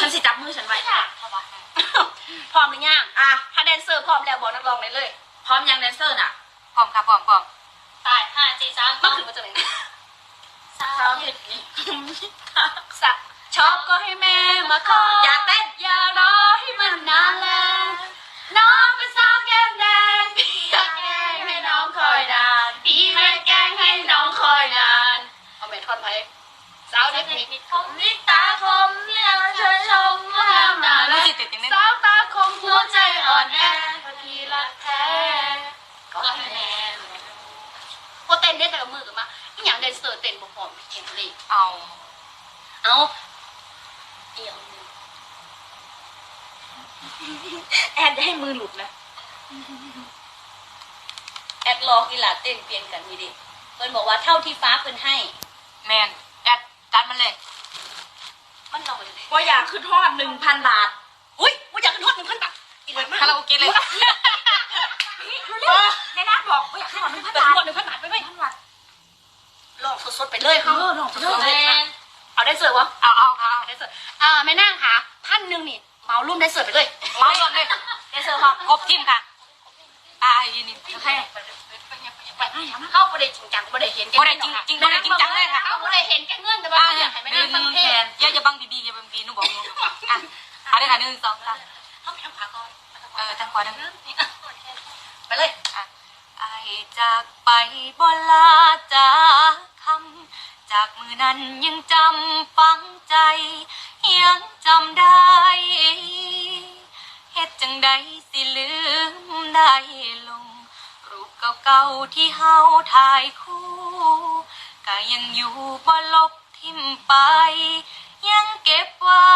ฉันสิจับมือฉันไว้พร้อมหรือยังอะถ้าแดนเซอร์พร้อมแล้วบอกนักร้องเลยเลย พร้อมยังแดนเซอร์น่ะ พร้อมค่ะพร้อมพร้อมตายห้าจีจ้างต้องถึงมาจะไหนสาวเห็ดสักชอบก็ให้แม่มาขออยากเต้นอย่ารอให้มันนานแล้วน้องเป็นสาวแก้มแดงพี่แกงให้น้องคอยนานพี่แม่แกงให้น้องคอยนานเอาเมทอนไปสาวเด็กนิดคมนิดตาคม แต่ละมือกันมาอีหยังแดนเซอร์เต้นบ่พร้อมเห็นเลยเอาเอาเดี๋ยวแอดให้มือหลุดนะ แอดลอกอีหลาเต้นเปลี่ยนกันมีดิเพิ่นบอกว่าเท่าที่ฟ้าเพิ่นให้ แมนแอดจัดมันเลยมันลองไปเลยว่าอยากขึ้นทอดหนึ่งพันบาทอุ้ยว่าอยากขึ้นทอดหนึ่งพันบาทอีกเลยมากคาราโอเกะเลย เร็วๆในนัดบอกว่าอยากขึ้นทอดหนึ่งพันบาทหนึ่งพันบาทลองสดๆไป เลยเขาลองสดๆแมเลยนเอาได้เสิร์ฟวะเอาเอาค่ะเอาเอาได้เสิร์ฟอ่าแม่นั่งค่ะพันหนึ่งนี่เหมารุ่มได้เสิร์ฟไปเลยเมาหมดเลยได้เสิร์ฟค่ะครบทีมค่ะอ่ายินดีโอเคไปเข้าประเด็นจริงจังประเด็นเห็นแก่บ่ได้จริงจริงบ่ได้จริงจังเลยค่ะเข้าประเด็นเห็นแก่เงินแต่ว่าอ่าอยากให้แม่นั่งฟังเพลงอย่าอย่าบังดีๆอย่าบังดีหนูบอกหนูอะเอาเลยค่ะหนึ่งสองสามเขาไปทำขาก่อนเออทางขวาทางไปเลยอะไอจากไปบ่ลาจากคำ จากมือนั้นยังจำฝังใจ ยังจำได้เฮ็ดจังใดสิลืมได้ลง รูปเก่าๆที่เฮาถ่ายคู่ก็ยังอยู่บ่ลบทิมไป ยังเก็บไว้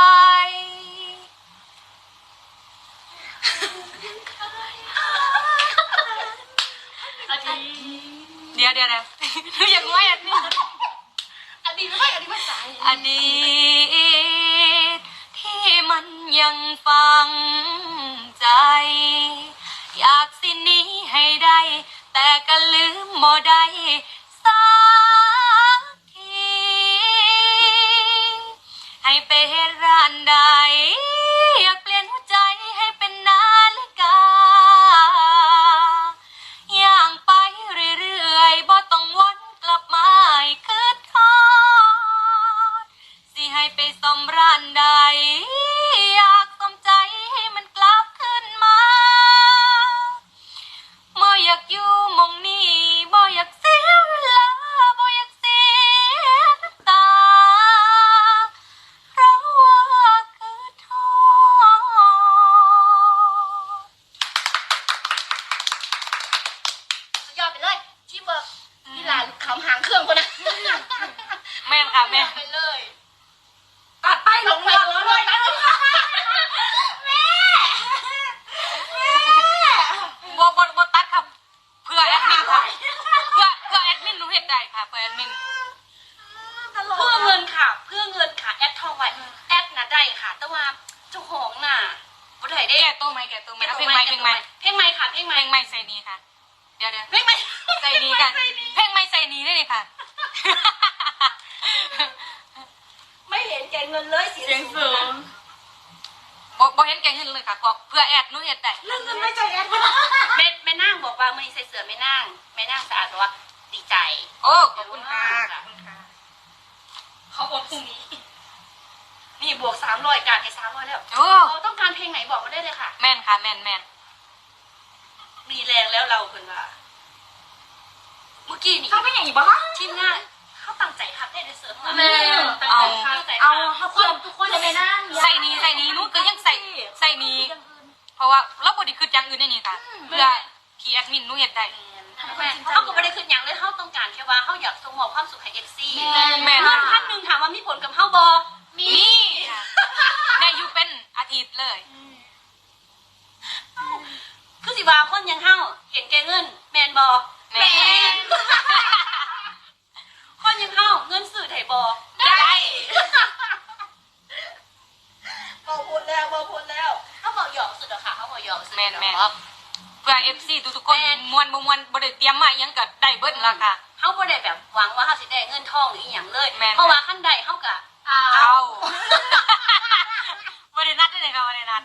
อดีเดี๋ยวเดี๋ยวเดี๋ยวหนูอยากไว้อันนี้ อดีไม่อดีไม่ใจอดีตที่มันยังฟังใจ อยากสิหนี้ให้ได้ แต่ก็ลืมบ่ได้ ไปเลยที่เบิร์กนี่ลานคำหางเครื่องคนนะแม่นค่ะแม่ไปเลยตัดไปลงไปลงเลยตัดลงแม่บ่บ่บ่ตัดครับเพื่อแอดมินค่ะเพื่อเพื่อแอดมินหนูเฮ็ดได้ค่ะเพื่อแอดมินเพื่อเงินค่ะ เพื่อเงินค่ะแอดทองไว้แอดน่ะได้ค่ะ แต่ว่าเจ้าของน่ะบ่ได้ได้แก่ตัวไหมแก่ตัวไหมเอาเพลงใหม่เพลงใหม่เพลงใหม่ค่ะเพลงใหเพม่ลงใหม่ใส่นี้ค่ะ เดี๋ยวเดี๋ยวเพลงใหม่ใส่นี้ค่ะเพลงใหม่ใส่นี้ได้เลยค่ะ ไม่เห็นแก่เงินเลยเสียเสียงสูงบ่บ่เห็นแก่เงินเลยค่ะเพราะเพื่อแอดหนูเฮ็ดได้เรื่องเงินไม่ใจแอดแม่แม่นางบอกว่าไม่ใส่เสื้อแม่นางแม่นางสะอาดบอกว่าดีใจโอ้ขอบคุณค่ะขอบคุณค่ะเขาบอกพรุ่งนี้ นี่บวกสามร้อยการให้สามร้อยแล้วโอ้เราต้องการเพลงไหนบอกมาได้เลยค่ะ แม่นค่ะแม่นแม่น มีแรงแล้วเราเพิ่นว่าเมื่อกี้นี่เขาไม่อย่างนี้บ้าทีมงานเขาตั้งใจครับได้ในเสริมแม่ตั้งใจตั้งใจเอาเขาเพื่อนทุกคนจะไปนั่งใส่นี้ใส่นี้หนูก็ยังใส่ใส่นี้ เพราะว่าเราบ่ได้คิดอย่างอื่นในนี้ค่ะเพื่อที่แอดมินหนูเฮ็ดได้แม่เขาก็ไม่ได้ขึ้นอย่างเลยเขาต้องการแค่ว่าเขาอยากส่งมอบความสุขให้เอฟซีแม่นเงินพันหนึ่งถามว่ามีผลกับเขาบอมีค่ะได้อยู่เป็นอาทิตย์เลยคือสิ ว่าคนยังเฮาเห็นแกเงิน แมนบอแมน คนยังเฮาเงินสื่อไทยบอได้ บอพูดแล้วบอพูดแล้วเขาบอกหยอกสุดอะค่ะเขาบอกหยอกสุดแมนแมน เพื่อเอฟซีทุกคนมวนบมวนบริเตรียมมาอิหยังก็ได้เบิดราคา เขาบ่ได้แบบหวังว่าเขาจะได้เงินทองหรืออย่างเลย แมนเพราะว่าขั้นใดเขากะ เอา บ่ได้นัดได้เลยค่ะบ่ได้นัด